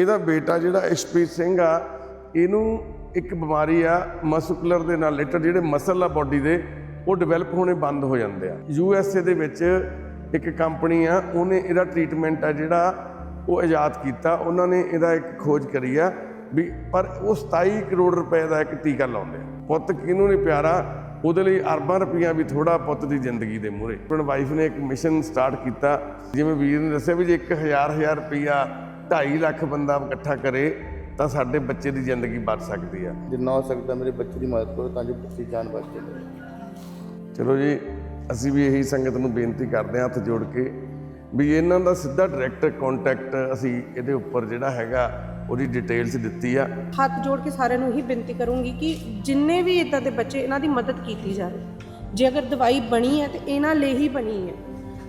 ਇਹਦਾ ਬੇਟਾ ਜਿਹੜਾ ਇਸ਼ਪ੍ਰੀਤ ਸਿੰਘ ਆ, ਇਹਨੂੰ ਇੱਕ ਬਿਮਾਰੀ ਆ, ਮਸਕੂਲਰ ਦੇ ਨਾਲ ਰਿਲੇਟਡ ਜਿਹੜੇ ਮਸਲ ਆ ਬਾਡੀ ਦੇ, ਉਹ ਡਿਵੈਲਪ ਹੋਣੇ ਬੰਦ ਹੋ ਜਾਂਦੇ ਆ। ਯੂ ਐਸ ਏ ਦੇ ਵਿੱਚ ਇੱਕ ਕੰਪਨੀ ਆ, ਉਹਨੇ ਇਹਦਾ ਟ੍ਰੀਟਮੈਂਟ ਆ ਜਿਹੜਾ ਉਹ ਆਜ਼ਾਦ ਕੀਤਾ, ਉਹਨਾਂ ਨੇ ਇਹਦਾ ਇੱਕ ਖੋਜ ਕਰੀ ਆ ਵੀ ਪਰ ਉਹ 27 ਕਰੋੜ ਰੁਪਏ ਦਾ ਇੱਕ ਟੀਕਾ ਲਾਉਂਦੇ ਆ। ਪੁੱਤ ਕਿਹਨੂੰ ਨਹੀਂ ਪਿਆਰਾ, ਉਹਦੇ ਲਈ ਅਰਬਾਂ ਰੁਪਈਆ ਵੀ ਥੋੜਾ ਪੁੱਤ ਦੀ ਜ਼ਿੰਦਗੀ ਦੇ ਮੂਹਰੇ। ਆਪਣੀ ਵਾਈਫ ਨੇ ਇੱਕ ਮਿਸ਼ਨ ਸਟਾਰਟ ਕੀਤਾ, ਜਿਵੇਂ ਵੀਰ ਨੇ ਦੱਸਿਆ ਵੀ ਜੇ 1000 1000 ਰੁਪਈਆ 2.5 ਲੱਖ ਬੰਦਾ ਇਕੱਠਾ ਕਰੇ ਤਾਂ ਸਾਡੇ ਬੱਚੇ ਦੀ ਜ਼ਿੰਦਗੀ ਬਚ ਸਕਦੀ ਆ। ਜਿੰਨਾ ਹੋ ਸਕਦਾ ਮੇਰੇ ਬੱਚੇ ਦੀ ਮਦਦ ਕਰੋ ਤਾਂ ਜੋ ਬੱਚੀ ਜਾਨ ਬਚ ਜਾਵੇ। ਚਲੋ ਜੀ ਅਸੀਂ ਵੀ ਇਹੀ ਸੰਗਤ ਨੂੰ ਬੇਨਤੀ ਕਰਦੇ ਹਾਂ ਹੱਥ ਜੋੜ ਕੇ ਵੀ ਇਹਨਾਂ ਦਾ ਸਿੱਧਾ ਡਾਇਰੈਕਟ ਕੰਟੈਕਟ ਅਸੀਂ ਇਹਦੇ ਉੱਪਰ ਜਿਹੜਾ ਹੈਗਾ ਉਹਦੀ ਡਿਟੇਲਸ ਦਿੱਤੀ ਆ। ਹੱਥ ਜੋੜ ਕੇ ਸਾਰਿਆਂ ਨੂੰ ਹੀ ਬੇਨਤੀ ਕਰੂੰਗੀ ਕਿ ਜਿੰਨੇ ਵੀ ਇਦਾਂ ਦੇ ਬੱਚੇ ਇਹਨਾਂ ਦੀ ਮਦਦ ਕੀਤੀ ਜਾਵੇ। ਜੇ ਅਗਰ ਦਵਾਈ ਬਣੀ ਹੈ ਤੇ ਇਹਨਾਂ ਲਈ ਹੀ ਬਣੀ ਹੈ।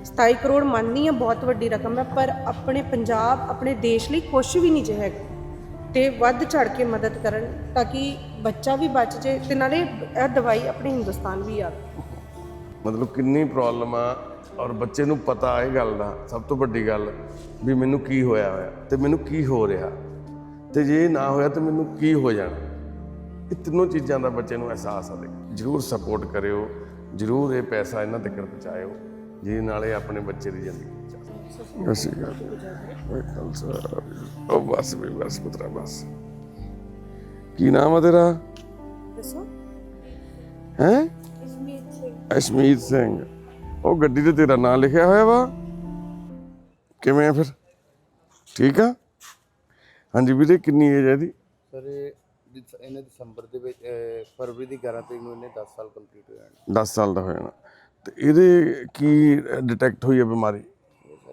27 ਕਰੋੜ ਮੰਨਦੀ ਹੈ, ਬਹੁਤ ਵੱਡੀ ਰਕਮ ਹੈ, ਪਰ ਆਪਣੇ ਪੰਜਾਬ, ਆਪਣੇ ਦੇਸ਼ ਲਈ ਕੁਝ ਵੀ ਨਹੀਂ ਜੇ ਹੈਗਾ ਤੇ ਵੱਧ ਚੜ ਕੇ ਮਦਦ ਕਰਨ ਤਾਂ ਕਿ ਬੱਚਾ ਵੀ ਬਚ ਜੇ ਤੇ ਨਾਲੇ ਇਹ ਦਵਾਈ ਆਪਣੇ ਹਿੰਦੁਸਤਾਨ ਵੀ ਆਵੇ ਮਤਲਬ ਕਿੰਨੀ ਪ੍ਰੋਬਲਮ ਆ ਔਰ ਬੱਚੇ ਨੂੰ ਪਤਾ ਇਹ ਗੱਲ ਦਾ, ਸਭ ਤੋਂ ਵੱਡੀ ਗੱਲ ਵੀ ਮੈਨੂੰ ਕੀ ਹੋਇਆ ਹੋਇਆ ਤੇ ਮੈਨੂੰ ਕੀ ਹੋ ਰਿਹਾ ਤੇ ਜੇ ਨਾ ਹੋਇਆ ਤਾਂ ਮੈਨੂੰ ਕੀ ਹੋ ਜਾਣਾ। ਇਹ ਤਿੰਨੋਂ ਚੀਜ਼ਾਂ ਦਾ ਬੱਚੇ ਨੂੰ ਅਹਿਸਾਸ ਆਵੇ ਜਰੂਰ ਸਪੋਰਟ ਕਰਿਓ, ਜਰੂਰ ਇਹ ਪੈਸਾ ਇਹਨਾਂ ਤੱਕ ਪਹੁੰਚਾਇਓ। ਜਿਹਦੇ ਨਾਲ ਇਹ ਆਪਣੇ ਬੱਚੇ ਦੀ ਜ਼ਿੰਦਗੀ। ਬਚਾ ਅਸੀਂ ਗੱਲ ਉਹ ਬਸ ਵੀ ਬਸ ਪੁੱਤਰਾ ਬਸ। ਕੀ ਨਾਮ ਆ ਤੇਰਾ? ਦੱਸੋ। ਹੈ? ਅਸ਼ਮੀਤ ਸਿੰਘ। ਉਹ ਗੱਡੀ ਤੇ ਤੇਰਾ ਨਾਂ ਲਿਖਿਆ ਹੋਇਆ ਵਾ? ਕਿਵੇਂ ਆ ਫਿਰ? ਠੀਕ ਆ? ਹਾਂਜੀ ਵੀਰੇ ਕਿੰਨੀ ਏਜ ਹੈ ਇਹਦੀ? ਸਰ ਇਹ ਦਿਸ- ਇਹਨੇ ਦਸੰਬਰ ਦੇ ਵਿੱਚ ਫਰਵਰੀ ਦੀ 11 ਤਰੀਕ ਨੂੰ ਇਹਨੇ 10 ਸਾਲ ਕੰਪਲੀਟ ਹੋ ਜਾਣੇ। 10 ਸਾਲ ਦਾ ਹੋ ਜਾਣਾ। ਤੇ ਇਹਦੇ ਕੀ ਡਿਟੈਕਟ ਹੋਈ ਹੈ ਬਿਮਾਰੀ?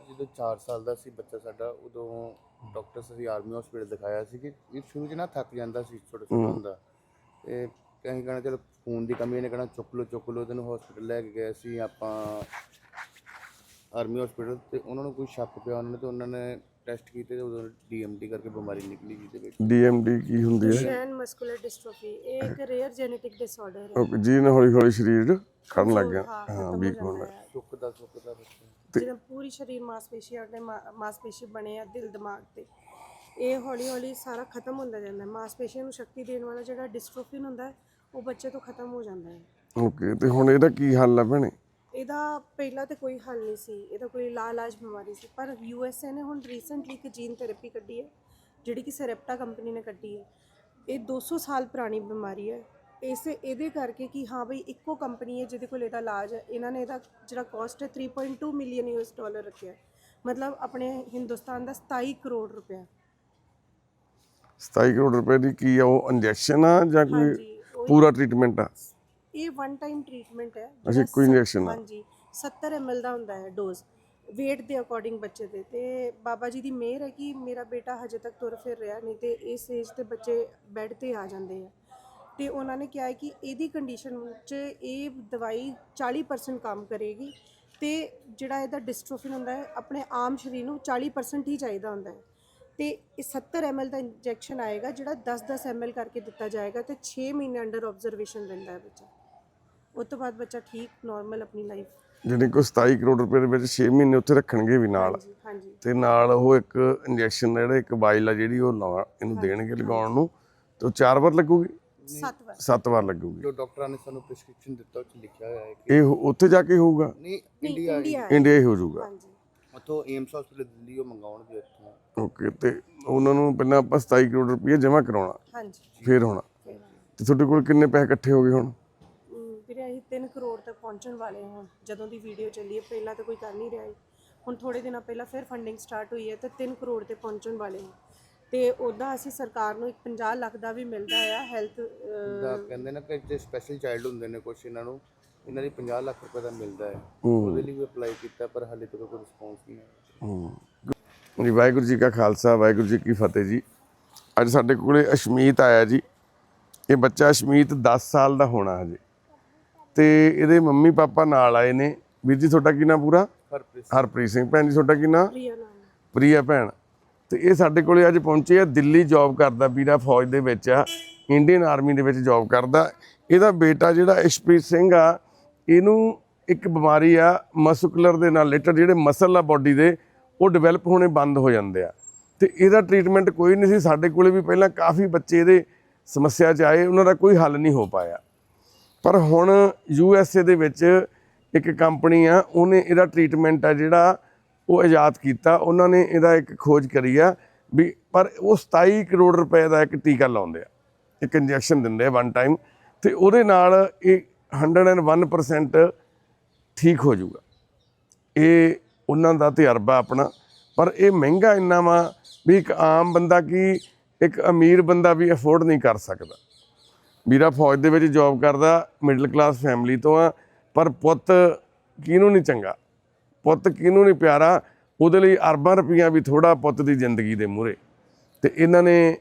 ਜਦੋਂ 4 ਸਾਲ ਦਾ ਸੀ ਬੱਚਾ ਸਾਡਾ ਉਦੋਂ ਡਾਕਟਰ ਅਸੀਂ ਆਰਮੀ ਹਸਪੀਟਲ ਦਿਖਾਇਆ ਸੀ ਕਿ ਇਹ ਸ਼ੁਰੂ 'ਚ ਨਾ ਥੱਕ ਜਾਂਦਾ ਸੀ ਛੋਟਾ ਛੋਟਾ ਹੁੰਦਾ। ਤੇ ਕਹੀਂ ਕਹਣਾ ਚਲੋ ਖੂਨ ਦੀ ਕਮੀ ਇਹਨੇ ਕਹਣਾ ਚੁੱਕ ਲਓ ਚੁੱਕ ਲਓ ਤੈਨੂੰ ਹਸਪੀਟਲ ਲੈ ਕੇ ਗਏ ਸੀ ਆਪਾਂ ਆਰਮੀ ਹਸਪੀਟਲ ਤੇ ਉਹਨਾਂ ਨੂੰ ਕੋਈ ਸ਼ੱਕ ਪਿਆ ਉਹਨਾਂ ਨੇ ਤੇ ਉਹਨਾਂ ਨੇ ਟੈਸਟ ਕੀਤੇ ਤੇ ਉਦੋਂ ਡੀਐਮਡੀ ਕਰਕੇ ਬਿਮਾਰੀ ਨਿਕਲੀ ਜਿਹਦੇ ਵਿੱਚ। ਡੀਐਮਡੀ ਕੀ ਹੁੰਦੀ ਹੈ? ਸ਼ੈਨ ਮਸਕੂਲਰ ਡਿਸਟ੍ਰੋਫੀ ਇਹ ਇੱਕ ਰੇਅਰ ਜੈਨੇਟਿਕ ਡਿਸਆਰਡਰ ਹੈ। ਉਹ ਜੀ ਨੇ ਹੌਲੀ ਹੌਲੀ ਸਰੀਰ ਖੜਨ ਲੱਗ ਗਿਆ। ਹਾਂ ਵੀਕ ਹੋਣ ਲੱਗ ਸੁੱਕਦਾ ਸੁੱਕਦਾ ਬੱਚਾ। ਜਿਹੜਾ ਪੂਰੀ ਸਰੀਰ ਮਾਸਪੇਸ਼ੀਆਂ ਮਾ- ਮਾਸਪੇਸ਼ੀ ਬਣੇ ਆ ਦਿਲ ਦਿਮਾਗ ਤੇ ਇਹ ਹੌਲੀ ਹੌਲੀ ਸਾਰਾ ਖਤਮ ਹੁੰਦਾ ਜਾਂਦਾ ਹੈ। ਮਾਸਪੇਸ਼ੀਆਂ ਨੂੰ ਸ਼ਕਤੀ ਦੇਣ ਵਾਲਾ ਜਿਹੜਾ ਡਿਸਟ੍ਰੋਫਿਨ ਹੁੰਦਾ ਹੈ ਉਹ ਬੱਚੇ ਤੋਂ ਖਤਮ ਹੋ ਜਾਂਦਾ ਹੈ। ਓਕੇ ਤੇ ਹੁਣ ਇਹਦਾ ਕੀ ਹੱਲ ਹੈ ਭੈਣੇ? ਇਹਦਾ ਪਹਿਲਾਂ ਤੇ ਕੋਈ ਹੱਲ ਨਹੀਂ ਸੀ ਇਹਦਾ ਕੋਈ ਇਲਾਜ ਬਿਮਾਰੀ ਸੀ ਪਰ ਯੂਐਸਏ ਨੇ ਹੁਣ ਰੀਸੈਂਟਲੀ ਇੱਕ ਜੀਨ ਥੈਰੇਪੀ ਕੱਢੀ ਹੈ ਜਿਹੜੀ ਕਿ ਸਰੈਪਟਾ ਕੰਪਨੀ ਨੇ ਕੱਢੀ ਹੈ। ਇਹ 200 ਸਾਲ ਪੁਰਾਣੀ ਬਿਮਾਰੀ ਹੈ। ਇਸੇ ਇਹਦੇ ਕਰਕੇ ਕਿ ਹਾਂ ਬਈ ਇੱਕੋ ਕੰਪਨੀ ਹੈ ਜਿਹਦੇ ਕੋਲ ਇਹਦਾ ਇਲਾਜ ਹੈ। ਇਹਨਾਂ ਨੇ ਇਹਦਾ ਜਿਹੜਾ ਕਾਸਟ ਹੈ 3.2 ਮਿਲੀਅਨ ਯੂਐਸ ਡਾਲਰ ਰੱਖਿਆ। ਮਤਲਬ ਆਪਣੇ ਹਿੰਦੁਸਤਾਨ ਦਾ 27 ਕਰੋੜ ਰੁਪਇਆ। 27 ਕਰੋੜ ਰੁਪਏ ਦੀ ਕੀ ਆ ਉਹ ਇੰਜੈਕਸ਼ਨ ਆ ਜਾਂ ਕੋਈ ਪੂਰਾ ਟ੍ਰੀਟਮੈਂਟ ਆ? ਇਹ ਵਨ ਟਾਈਮ ਟ੍ਰੀਟਮੈਂਟ ਹੈ ਅੱਛਾ ਕੋਈ ਇੰਜੈਕਸ਼ਨ ਹਾਂਜੀ 70 ml ਦਾ ਹੁੰਦਾ ਹੈ ਡੋਜ਼ weight ਦੇ ਅਕੋਰਡਿੰਗ ਬੱਚੇ ਦੇ ਤੇ ਬਾਬਾ ਜੀ ਦੀ ਮਿਹਰ ਹੈ ਕਿ ਮੇਰਾ ਬੇਟਾ ਹਜੇ ਤੱਕ ਤੁਰ ਫਿਰ ਰਿਹਾ ਨਹੀਂ ਤੇ ਇਸ ਏਜ ਤੇ ਬੱਚੇ ਬੈੱਡ ਤੇ ਆ ਜਾਂਦੇ ਆ। ਤੇ ਉਹਨਾਂ ਨੇ ਕਿਹਾ ਹੈ ਕਿ ਇਹਦੀ ਕੰਡੀਸ਼ਨ ਵਿੱਚ ਇਹ ਦਵਾਈ 40% ਕੰਮ ਕਰੇਗੀ ਤੇ ਜਿਹੜਾ ਇਹਦਾ ਡਿਸਟ੍ਰੋਫਿਨ ਹੁੰਦਾ ਹੈ ਆਪਣੇ ਆਮ ਸਰੀਰ ਨੂੰ 40% ਹੀ ਚਾਹੀਦਾ ਹੁੰਦਾ ਹੈ। ਤੇ ਇਹ 70 ml ਦਾ ਇੰਜੈਕਸ਼ਨ ਆਏਗਾ ਜਿਹੜਾ 10-10 ml ਕਰਕੇ ਦਿੱਤਾ ਜਾਏਗਾ ਤੇ 6 ਮਹੀਨੇ ਅੰਡਰ ਆਬਜ਼ਰਵੇਸ਼ਨ ਰਹਿੰਦਾ ਹੈ ਬੱਚਾ। ਉਸ ਤੋਂ ਬਾਅਦ ਬੱਚਾ ਠੀਕ ਨਾਰਮਲ ਆਪਣੀ ਲਾਈਫ ਜਿਹੜੀ ਕੋ 27 ਕਰੋੜ ਰੁਪਏ ਦੇ ਵਿੱਚ 6 ਮਹੀਨੇ ਉੱਥੇ ਰੱਖਣਗੇ ਵੀ ਨਾਲ। ਹਾਂਜੀ ਹਾਂਜੀ। ਤੇ ਨਾਲ ਉਹ ਇੱਕ ਇੰਜੈਕਸ਼ਨ ਜਿਹੜਾ ਇੱਕ ਬਾਈਲ ਆ ਜਿਹੜੀ ਉਹ ਲਾ ਇਹਨੂੰ ਦੇਣਗੇ ਲਗਾਉਣ ਨੂੰ। ਤੇ ਉਹ ਚਾਰ ਵਾਰ ਲੱਗੂਗੀ? ਸੱਤ ਵਾਰ। ਸੱਤ ਵਾਰ ਲੱਗੂਗੀ। ਜੋ ਡਾਕਟਰਾਂ ਨੇ ਸਾਨੂੰ ਪ੍ਰਿਸਕ੍ਰਿਪਸ਼ਨ ਦਿੱਤਾ ਉਹ 'ਚ ਲਿਖਿਆ ਹੋਇਆ ਹੈ ਕਿ ਇਹ ਉੱਥੇ ਜਾ ਕੇ ਹੋਊਗਾ? ਨਹੀਂ ਨਹੀਂ ਇੰਡੀਆ ਇੰਡੀਆ ਹੈ। ਇੰਡੀਆ ਹੀ ਹੋ ਜਾਊਗਾ। ਹਾਂਜੀ। ਉਥੋਂ ਏਮਸ ਹਸਪੀਟਲ ਦਿੱਲੀ ਉਹ ਮੰਗਾਉਣਗੇ ਉੱਥੋਂ। ਓਕੇ ਤੇ ਉਹਨਾਂ ਨੂੰ ਪਹਿਲਾਂ ਆਪਾਂ 27 ਕਰੋੜ ਰੁਪਏ ਜਮ੍ਹਾਂ ਕਰਾਉਣਾ। ਹਾਂਜੀ। ਫੇਰ ਹੋਣਾ। ਤੇ ਤੁਹਾਡੇ ਕੋਲ ਕਿੰਨੇ ਪੈਸੇ ਇਕੱਠੇ ਹੋ ਗਏ ਹੁਣ? ਵੀਰੇ ਅਸੀਂ 3 ਕਰੋੜ ਤੱਕ ਪਹੁੰਚਣ ਵਾਲੇ ਹਾਂ। ਜਦੋਂ ਦੀ ਵੀਡੀਓ ਚੱਲੀ ਹੈ ਪਹਿਲਾਂ ਤਾਂ ਕੋਈ ਕਰ ਨਹੀਂ ਰਿਹਾ ਸੀ। ਹੁਣ ਥੋੜੇ ਦਿਨਾਂ ਪਹਿਲਾਂ ਫਿਰ ਫੰਡਿੰਗ ਸਟਾਰਟ ਹੋਈ ਹੈ ਤੇ 3 ਕਰੋੜ ਤੇ ਪਹੁੰਚਣ ਵਾਲੇ ਹਾਂ। ਤੇ ਉਹਦਾ ਅਸੀਂ ਸਰਕਾਰ ਨੂੰ ਇੱਕ 50 ਲੱਖ ਦਾ ਵੀ ਮਿਲਦਾ ਆ ਹੈਲਥ ਦਾ ਕਹਿੰਦੇ ਨੇ ਕਿ ਜੇ ਸਪੈਸ਼ਲ ਚਾਈਲਡ ਹੁੰਦੇ ਨੇ ਕੁਛ ਇਹਨਾਂ ਨੂੰ ਇਹਨਾਂ ਦੀ 50 ਲੱਖ ਰੁਪਏ ਦਾ ਮਿਲਦਾ ਹੈ। ਉਹਦੇ ਲਈ ਵੀ ਅਪਲਾਈ ਕੀਤਾ ਪਰ ਹਾਲੇ ਤੱਕ ਕੋਈ ਰਿਸਪੌਂਸ ਨਹੀਂ ਆਇਆ। ਜੀ ਵਾਹਿਗੁਰੂ ਜੀ ਕਾ ਖਾਲਸਾ ਵਾਹਿਗੁਰੂ ਜੀ ਕੀ ਫਤਿਹ ਜੀ। ਅੱਜ ਸਾਡੇ ਕੋਲੇ ਅਸ਼ਮੀਤ ਆਇਆ ਜੀ। ਇਹ ਬੱਚਾ ਅਸ਼ਮੀਤ 10 ਸਾਲ ਦਾ ਹੋਣਾ ਹਜੇ। ਤੇ ਇਹਦੇ ਮੰਮੀ ਪਾਪਾ ਨਾਲ ਆਏ ਨੇ। ਵੀਰ ਜੀ ਤੁਹਾਡਾ ਕੀ ਨਾਮ ਪੂਰਾ? ਹਰਪ੍ਰੀਤ ਹਰਪ੍ਰੀਤ ਸਿੰਘ। ਭੈਣ ਜੀ ਤੁਹਾਡਾ ਕੀ ਨਾਮ ਪ੍ਰਿਆ ਨਾਮ ਪ੍ਰਿਆ ਭੈਣ। ਤੇ ਇਹ ਸਾਡੇ ਕੋਲੇ ਅੱਜ ਪਹੁੰਚੇ ਆ ਦਿੱਲੀ ਜੌਬ ਕਰਦਾ ਵੀਰਾ ਫੌਜ ਦੇ ਵਿੱਚ ਆ ਇੰਡੀਅਨ ਆਰਮੀ ਦੇ ਵਿੱਚ ਜੌਬ ਕਰਦਾ। ਇਹਦਾ ਬੇਟਾ ਜਿਹੜਾ ਇਸ਼ਪ੍ਰੀਤ ਸਿੰਘ ਆ ਇਹਨੂੰ ਇੱਕ ਬਿਮਾਰੀ ਆ ਮਸਕੂਲਰ ਦੇ ਨਾਲ ਰਿਲੇਟਡ ਜਿਹੜੇ ਮਸਲ ਆ ਬਾਡੀ ਦੇ ਉਹ ਡਿਵੈਲਪ ਹੋਣੇ ਬੰਦ ਹੋ ਜਾਂਦੇ ਆ। ਤੇ ਇਹਦਾ ਟ੍ਰੀਟਮੈਂਟ ਕੋਈ ਨਹੀਂ ਸੀ। ਸਾਡੇ ਕੋਲੇ ਵੀ ਪਹਿਲਾਂ ਕਾਫੀ ਬੱਚੇ ਇਹਦੇ ਸਮੱਸਿਆ 'ਚ ਆਏ ਉਹਨਾਂ ਦਾ ਕੋਈ ਹੱਲ ਨਹੀਂ ਹੋ ਪਾਇਆ। ਪਰ ਹੁਣ ਯੂ ਐਸ ਏ ਦੇ ਵਿੱਚ ਇੱਕ ਕੰਪਨੀ ਆ, ਉਹਨੇ ਇਹਦਾ ਟ੍ਰੀਟਮੈਂਟ ਆ ਜਿਹੜਾ ਉਹ ਆਜ਼ਾਦ ਕੀਤਾ, ਉਹਨਾਂ ਨੇ ਇਹਦਾ ਇੱਕ ਖੋਜ ਕਰੀ ਆ ਵੀ ਪਰ ਉਹ 27 ਕਰੋੜ ਰੁਪਏ ਦਾ ਇੱਕ ਟੀਕਾ ਲਾਉਂਦੇ ਆ, ਇੱਕ ਇੰਜੈਕਸ਼ਨ ਦਿੰਦੇ ਆ ਵਨ ਟਾਈਮ ਤੇ ਉਹਦੇ ਨਾਲ ਇਹ 101% ਠੀਕ ਹੋ ਜਾਊਗਾ। ਇਹ ਉਹਨਾਂ ਦਾ ਤਜਰਬਾ ਆਪਣਾ, ਪਰ ਇਹ ਮਹਿੰਗਾ ਇੰਨਾ ਵਾ ਵੀ ਇੱਕ ਆਮ ਬੰਦਾ ਕੀ ਇੱਕ ਅਮੀਰ ਬੰਦਾ ਵੀ ਅਫੋਰਡ ਨਹੀਂ ਕਰ ਸਕਦਾ। ਵੀਰਾ ਫੌਜ ਦੇ ਵਿੱਚ ਜੌਬ ਕਰਦਾ ਮਿਡਲ ਕਲਾਸ ਫੈਮਿਲੀ ਤੋਂ ਆ, ਪਰ ਪੁੱਤ ਕਿਹਨੂੰ ਨਹੀਂ ਚੰਗਾ? ਪੁੱਤ ਕਿਹਨੂੰ ਨਹੀਂ ਪਿਆਰਾ? ਉਹਦੇ ਲਈ ਅਰਬਾਂ ਰੁਪਈਆ ਵੀ ਥੋੜਾ ਪੁੱਤ ਦੀ ਜ਼ਿੰਦਗੀ ਦੇ ਮੂਹਰੇ। ਤੇ ਇਹਨਾਂ ਨੇ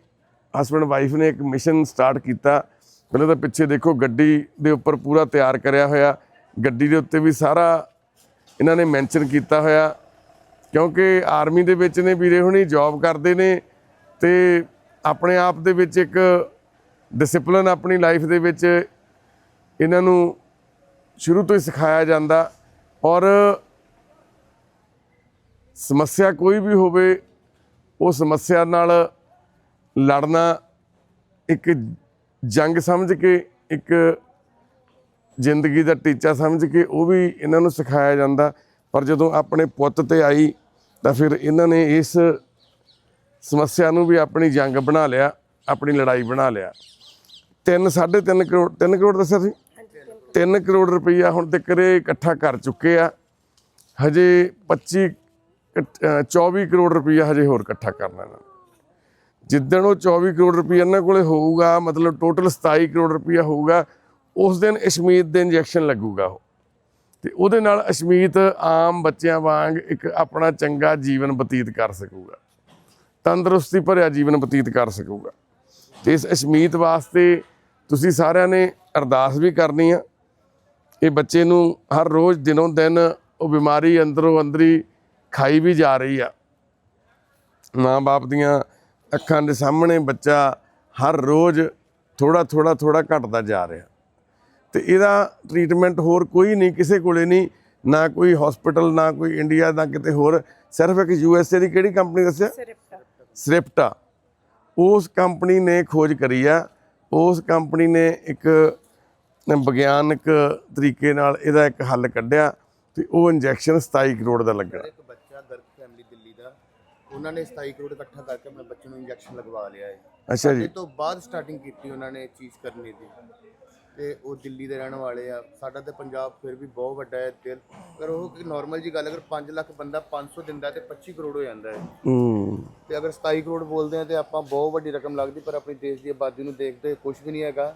ਹਸਬੰਡ ਵਾਈਫ ਨੇ ਇੱਕ ਮਿਸ਼ਨ ਸਟਾਰਟ ਕੀਤਾ। ਪਹਿਲਾਂ ਤਾਂ ਪਿੱਛੇ ਦੇਖੋ, ਗੱਡੀ ਦੇ ਉੱਪਰ ਪੂਰਾ ਤਿਆਰ ਕਰਿਆ ਹੋਇਆ। ਗੱਡੀ ਦੇ ਉੱਤੇ ਵੀ ਸਾਰਾ ਇਹਨਾਂ ਨੇ ਮੈਂਸ਼ਨ ਕੀਤਾ ਹੋਇਆ। ਕਿਉਂਕਿ ਆਰਮੀ ਦੇ ਵਿੱਚ ਨੇ ਵੀਰੇ ਹੁਣੀ ਜੌਬ ਕਰਦੇ ਨੇ। ਤੇ ਆਪਣੇ ਆਪ ਦੇ ਵਿੱਚ ਇੱਕ ਡਿਸਪਲਿਨ ਆਪਣੀ ਲਾਈਫ ਦੇ ਵਿੱਚ ਇਹਨਾਂ ਨੂੰ ਸ਼ੁਰੂ ਤੋਂ ਹੀ ਸਿਖਾਇਆ ਜਾਂਦਾ ਔਰ ਸਮੱਸਿਆ ਕੋਈ ਵੀ ਹੋਵੇ, ਉਹ ਸਮੱਸਿਆ ਨਾਲ ਲੜਨਾ ਇੱਕ ਜੰਗ ਸਮਝ ਕੇ, ਇੱਕ ਜ਼ਿੰਦਗੀ ਦਾ ਟੀਚਾ ਸਮਝ ਕੇ ਉਹ ਵੀ ਇਹਨਾਂ ਨੂੰ ਸਿਖਾਇਆ ਜਾਂਦਾ। ਪਰ ਜਦੋਂ ਆਪਣੇ ਪੁੱਤ ਤੇ ਆਈ ਤਾਂ ਫਿਰ ਇਹਨਾਂ ਨੇ ਇਸ ਸਮੱਸਿਆ ਨੂੰ ਵੀ ਆਪਣੀ ਜੰਗ ਬਣਾ ਲਿਆ, ਆਪਣੀ ਲੜਾਈ ਬਣਾ ਲਿਆ। 3 3.5 ਕਰੋੜ 3 ਕਰੋੜ ਦੱਸਿਆ ਸੀ 3 ਕਰੋੜ ਰੁਪਈਆ ਹੁਣ ਤੱਕ ਇਹ ਇਕੱਠਾ ਕਰ ਚੁੱਕੇ ਆ। ਹਜੇ 25 ਇਕੱਠ- 24 ਕਰੋੜ ਰੁਪਈਆ ਹਜੇ ਹੋਰ ਇਕੱਠਾ ਕਰਨਾ ਇਹਨਾਂ ਜਿੱਦਣ ਉਹ 24 ਕਰੋੜ ਰੁਪਈਆ ਇਹਨਾਂ ਕੋਲੇ ਹੋਊਗਾ, ਮਤਲਬ ਟੋਟਲ 27 ਕਰੋੜ ਰੁਪਈਆ ਹੋਊਗਾ, ਉਸ ਦਿਨ ਅਸ਼ਮੀਤ ਦੇ ਇੰਜੈਕਸ਼ਨ ਲੱਗੂਗਾ ਉਹ। ਤੇ ਉਹਦੇ ਨਾਲ ਅਸ਼ਮੀਤ ਆਮ ਬੱਚਿਆਂ ਵਾਂਗ ਇੱਕ ਆਪਣਾ ਚੰਗਾ ਜੀਵਨ ਬਤੀਤ ਕਰ ਸਕੂਗਾ। ਤੰਦਰੁਸਤੀ ਭਰਿਆ ਜੀਵਨ ਬਤੀਤ ਕਰ ਸਕੂਗਾ। ਤੇ ਇਸ ਅਸ਼ਮੀਤ ਵਾਸਤੇ ਤੁਸੀਂ ਸਾਰਿਆਂ ਨੇ ਅਰਦਾਸ ਵੀ ਕਰਨੀ ਆ। ਇਹ ਬੱਚੇ ਨੂੰ ਹਰ ਰੋਜ਼ ਦਿਨੋਂ ਦਿਨ ਉਹ ਬਿਮਾਰੀ ਅੰਦਰੋਂ ਅੰਦਰੀ ਖਾਈ ਵੀ ਜਾ ਰਹੀ ਆ। ਮਾਂ-ਬਾਪ ਦੀਆਂ ਅੱਖਾਂ ਦੇ ਸਾਹਮਣੇ ਬੱਚਾ ਹਰ ਰੋਜ਼ ਥੋੜਾ ਥੋੜਾ ਥੋੜਾ ਘਟਦਾ ਜਾ ਰਿਹਾ। ਤੇ ਇਹਦਾ ਟ੍ਰੀਟਮੈਂਟ ਹੋਰ ਕੋਈ ਨਹੀਂ ਕਿਸੇ ਕੋਲੇ ਨਹੀਂ ਨਾ ਕੋਈ ਹਸਪੀਟਲ ਨਾ ਕੋਈ ਇੰਡੀਆ ਦਾ ਕਿਤੇ ਹੋਰ। ਸਿਰਫ ਇੱਕ ਯੂ ਐਸ ਏ ਦੀ ਕਿਹੜੀ ਕੰਪਨੀ ਦੱਸਿਆ? ਸਿਰਫ ਸ੍ਰਿਪਟਾ। ਉਸ ਕੰਪਨੀ ਨੇ ਖੋਜ ਕਰੀ ਆ ਉਸ ਕੰਪਨੀ ਨੇ ਇੱਕ ਵਿਗਿਆਨਕ ਤਰੀਕੇ ਨਾਲ ਇਹਦਾ ਇੱਕ ਹੱਲ ਕੱਢਿਆ ਤੇ ਉਹ ਇੰਜੈਕਸ਼ਨ 27 ਕਰੋੜ ਦਾ ਲੱਗਣਾ। ਇੱਕ ਬੱਚਾ ਗਰਭ ਫੈਮਿਲੀ ਦਿੱਲੀ ਦਾ ਉਹਨਾਂ ਨੇ 27 ਕਰੋੜ ਇਕੱਠਾ ਕਰਕੇ ਆਪਣੇ ਬੱਚੇ ਨੂੰ ਇੰਜੈਕਸ਼ਨ ਲਗਵਾ ਲਿਆ ਹੈ। ਅੱਛਾ ਜੀ। ਇਹ ਤੋਂ ਬਾਅਦ ਸਟਾਰਟਿੰਗ ਕੀਤੀ ਉਹਨਾਂ ਨੇ ਚੀਜ਼ ਕਰਨੀ ਦੀ। ਤੇ ਉਹ ਦਿੱਲੀ ਦੇ ਰਹਿਣ ਵਾਲੇ ਆ। ਸਾਡਾ ਤੇ ਪੰਜਾਬ ਫਿਰ ਵੀ ਬਹੁਤ ਵੱਡਾ ਹੈ ਤੇ ਅਗਰ ਉਹ ਕਿ ਨਾਰਮਲ ਜੀ ਗੱਲ ਅਗਰ 5 ਲੱਖ ਬੰਦਾ 500 ਦਿੰਦਾ ਤੇ 25 ਕਰੋੜ ਹੋ ਜਾਂਦਾ ਹੈ। ਹੂੰ। ਤੇ ਅਗਰ 27 ਕਰੋੜ ਬੋਲਦੇ ਆ ਤੇ ਆਪਾਂ ਬਹੁਤ ਵੱਡੀ ਰਕਮ ਲੱਗਦੀ ਪਰ ਆਪਣੀ ਦੇਸ਼ ਦੀ ਆਬਾਦੀ ਨੂੰ ਦੇਖਦੇ ਕੁਝ ਵੀ ਨਹੀਂ ਹੈਗਾ।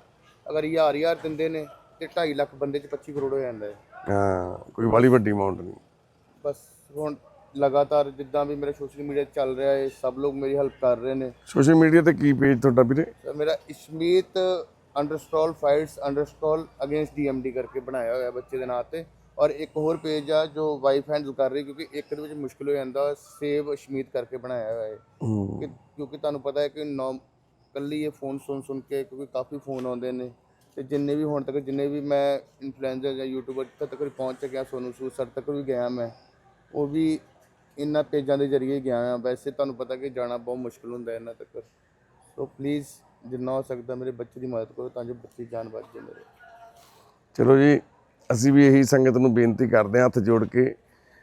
ਅਗਰ ਹਜ਼ਾਰ ਹਜ਼ਾਰ ਦਿੰਦੇ ਨੇ ਤੇ 2.5 ਲੱਖ ਬੰਦੇ 'ਚ 25 ਕਰੋੜ ਹੋ ਜਾਂਦਾ ਹੈ। ਹਾਂ ਕੋਈ ਵਾਲੀ ਵੱਡੀ ਅਮਾਉਂਟ ਨਹੀਂ। ਬਸ ਹੁਣ ਲਗਾਤਾਰ ਜਿੱਦਾਂ ਵੀ ਮੇਰਾ ਸੋਸ਼ਲ ਮੀਡੀਆ ਚੱਲ ਰਿਹਾ ਹੈ ਸਭ ਲੋਕ ਮੇਰੀ ਹੈਲਪ ਕਰ ਰਹੇ ਨੇ। ਸੋਸ਼ਲ ਮੀਡੀਆ ਤੇ ਕੀ ਪੇਜ ਤੁਹਾਡਾ ਵੀਰੇ? ਮੇਰਾ Ishmeet underscore fights underscore against DMD ਕਰਕੇ ਬਣਾਇਆ ਹੋਇਆ ਬੱਚੇ ਦੇ ਨਾਂ ਤੇ। ਔਰ ਇੱਕ ਹੋਰ ਪੇਜ ਆ ਜੋ ਵਾਈਫ ਹੈਂਡਲ ਕਰ ਰਹੀ ਕਿਉਂਕਿ ਇੱਕ ਦੇ ਵਿੱਚ ਮੁਸ਼ਕਿਲ ਹੋ ਜਾਂਦਾ ਸੇਵ ਅਸ਼ਮੀਤ ਕਰਕੇ ਬਣਾਇਆ ਹੋਇਆ ਹੈ। ਕਿ- ਕਿਉਂਕਿ ਤੁਹਾਨੂੰ ਪਤਾ ਹੈ ਕਿ ਨੌ ਕੱਲੀ ਇਹ ਫੋਨ ਸੁਣ ਸੁਣ ਕੇ ਕਿਉਂਕਿ ਕਾਫੀ ਫੋਨ ਆਉਂਦੇ ਨੇ। ਤੇ ਜਿੰਨੇ ਵੀ ਹੁਣ ਤੱਕ ਜਿੰਨੇ ਵੀ ਮੈਂ ਇਨਫਲੂਐਂਸਰ ਜਾਂ ਯੂਟਿਊਬਰ ਤੱਕ ਪਹੁੰਚ ਚੁੱਕਿਆ ਸੋਨੂ ਸੂਦ ਸਰ ਤੱਕ ਵੀ ਗਿਆ ਮੈਂ ਉਹ ਵੀ ਇਹਨਾਂ ਪੇਜਾਂ ਦੇ ਜ਼ਰੀਏ ਗਿਆ ਆ ਵੈਸੇ ਤੁਹਾਨੂੰ ਪਤਾ ਕਿ ਜਾਣਾ ਬਹੁਤ ਮੁਸ਼ਕਲ ਹੁੰਦਾ ਹੈ ਇਹਨਾਂ ਤੱਕ। ਸੋ ਪਲੀਜ਼ ਜਿੰਨਾ ਹੋ ਸਕਦਾ ਮੇਰੇ ਬੱਚੇ ਦੀ ਮਦਦ ਕਰੋ ਤਾਂ ਜੋ ਬੱਚੇ ਦੀ ਜਾਨ ਬਚ ਜਾਏ ਮੇਰੇ। ਚਲੋ ਜੀ, ਅਸੀਂ ਵੀ ਇਹੀ ਸੰਗਤ ਨੂੰ ਬੇਨਤੀ ਕਰਦੇ ਹਾਂ ਹੱਥ ਜੋੜ ਕੇ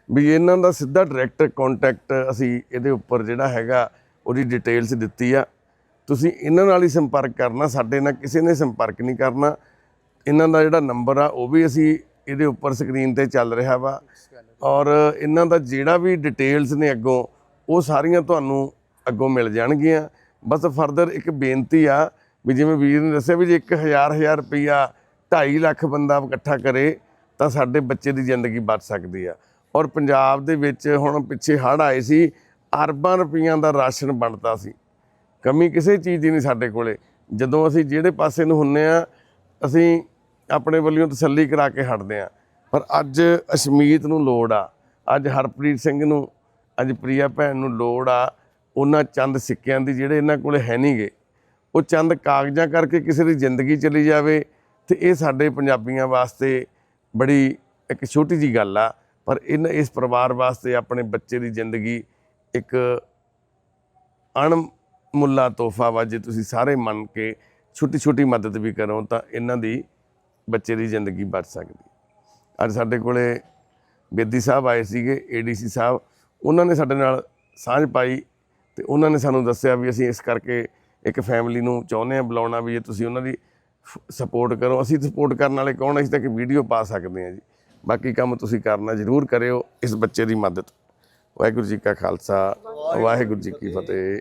ਵੀ ਇਹਨਾਂ ਦਾ ਸਿੱਧਾ ਡਾਇਰੈਕਟ ਕੰਟੈਕਟ ਅਸੀਂ ਇਹਦੇ ਉੱਪਰ ਜਿਹੜਾ ਹੈਗਾ ਉਹਦੀ ਡਿਟੇਲਸ ਦਿੱਤੀ ਆ। ਤੁਸੀਂ ਇਹਨਾਂ ਨਾਲ ਹੀ ਸੰਪਰਕ ਕਰਨਾ, ਸਾਡੇ ਨਾਲ ਕਿਸੇ ਨੇ ਸੰਪਰਕ ਨਹੀਂ ਕਰਨਾ। ਇਹਨਾਂ ਦਾ ਜਿਹੜਾ ਨੰਬਰ ਆ, ਉਹ ਵੀ ਅਸੀਂ ਇਹਦੇ ਉੱਪਰ ਸਕਰੀਨ ਤੇ ਚੱਲ ਰਿਹਾ ਵਾ। ਔਰ ਇਹਨਾਂ ਦਾ ਜਿਹੜਾ ਵੀ ਡਿਟੇਲਸ ਨੇ ਅੱਗੋਂ, ਉਹ ਸਾਰੀਆਂ ਤੁਹਾਨੂੰ ਅੱਗੋਂ ਮਿਲ ਜਾਣਗੀਆਂ। ਬਸ ਫਰਦਰ ਇੱਕ ਬੇਨਤੀ ਆ ਵੀ ਜਿਵੇਂ ਵੀਰ ਨੇ ਦੱਸਿਆ ਵੀ ਜੇ 1000 1000 ਰੁਪਈਆ 2.5 ਲੱਖ ਬੰਦਾ ਇਕੱਠਾ ਕਰੇ, ਤਾਂ ਸਾਡੇ ਬੱਚੇ ਦੀ ਜ਼ਿੰਦਗੀ ਬਚ ਸਕਦੀ ਆ। ਔਰ ਪੰਜਾਬ ਦੇ ਵਿੱਚ ਹੁਣ ਪਿੱਛੇ ਹੜ੍ਹ ਆਏ ਸੀ, ਅਰਬਾਂ ਰੁਪਈਆਂ ਦਾ ਰਾਸ਼ਨ ਬਣਦਾ ਸੀ। ਕਮੀ ਕਿਸੇ ਚੀਜ਼ ਦੀ ਨਹੀਂ ਸਾਡੇ ਕੋਲੇ। ਜਦੋਂ ਅਸੀਂ ਜਿਹੜੇ ਪਾਸੇ ਨੂੰ ਹੁੰਨੇ ਆ, ਅਸੀਂ ਆਪਣੇ ਵੱਲੋਂ ਤਸੱਲੀ ਕਰਾ ਕੇ ਹਟਦੇ ਆ। ਪਰ ਅੱਜ ਅਸ਼ਮੀਤ ਨੂੰ ਲੋੜ ਆ। ਅੱਜ ਹਰਪ੍ਰੀਤ ਸਿੰਘ ਨੂੰ, ਅੱਜ ਪ੍ਰਿਆ ਭੈਣ ਨੂੰ ਲੋੜ ਆ ਉਹਨਾਂ ਚੰਦ ਸਿੱਕਿਆਂ ਦੀ ਜਿਹੜੇ ਇਹਨਾਂ ਕੋਲੇ ਹੈ ਨਹੀਂਗੇ ਉਹ ਚੰਦ ਕਾਗਜ਼ਾਂ ਕਰਕੇ ਕਿਸੇ ਦੀ ਜ਼ਿੰਦਗੀ ਚਲੀ ਜਾਵੇ, ਤੇ ਇਹ ਸਾਡੇ ਪੰਜਾਬੀਆਂ ਵਾਸਤੇ ਬੜੀ ਇੱਕ ਛੋਟੀ ਜੀ ਗੱਲ ਆ, ਪਰ ਇਹਨਾਂ ਇਸ ਪਰਿਵਾਰ ਵਾਸਤੇ ਆਪਣੇ ਬੱਚੇ ਦੀ ਜ਼ਿੰਦਗੀ ਇੱਕ ਅਣਮੁੱਲਾ ਤੋਹਫਾ ਵਾ, ਜੇ ਤੁਸੀਂ ਸਾਰੇ ਮੰਨ ਕੇ ਛੋਟੀ ਛੋਟੀ ਮਦਦ ਵੀ ਕਰੋ, ਤਾਂ ਇਹਨਾਂ ਦੀ ਬੱਚੇ ਦੀ ਜ਼ਿੰਦਗੀ ਬਚ ਸਕਦੀ ਅੱਜ ਸਾਡੇ ਕੋਲੇ ਬੇਦੀ ਸਾਹਿਬ ਆਏ ਸੀਗੇ ਏਡੀਸੀ ਸਾਹਿਬ, ਉਹਨਾਂ ਨੇ ਸਾਡੇ ਨਾਲ ਸਾਂਝ ਪਾਈ ਤੇ ਉਹਨਾਂ ਨੇ ਸਾਨੂੰ ਦੱਸਿਆ ਵੀ ਅਸੀਂ ਇਸ ਕਰਕੇ ਇੱਕ ਫੈਮਿਲੀ ਨੂੰ ਚਾਹੁੰਦੇ ਆ ਬੁਲਾਉਣਾ ਵੀ ਜੇ ਤੁਸੀਂ ਉਹਨਾਂ ਦੀ ਸਪੋਰਟ ਕਰੋ। ਅਸੀਂ ਸਪੋਰਟ ਕਰਨ ਵਾਲੇ ਕੌਣ ਅਸੀਂ ਤਾਂ ਕਿ ਵੀਡੀਓ ਪਾ ਸਕਦੇ ਹਾਂ ਜੀ। ਬਾਕੀ ਕੰਮ ਤੁਸੀਂ ਕਰਨਾ ਜ਼ਰੂਰ ਕਰਿਓ, ਇਸ ਬੱਚੇ ਦੀ ਮਦਦ। ਵਾਹਿਗੁਰੂ ਜੀ ਕਾ ਖਾਲਸਾ, ਵਾਹਿਗੁਰੂ ਜੀ ਕੀ ਫਤਿਹ।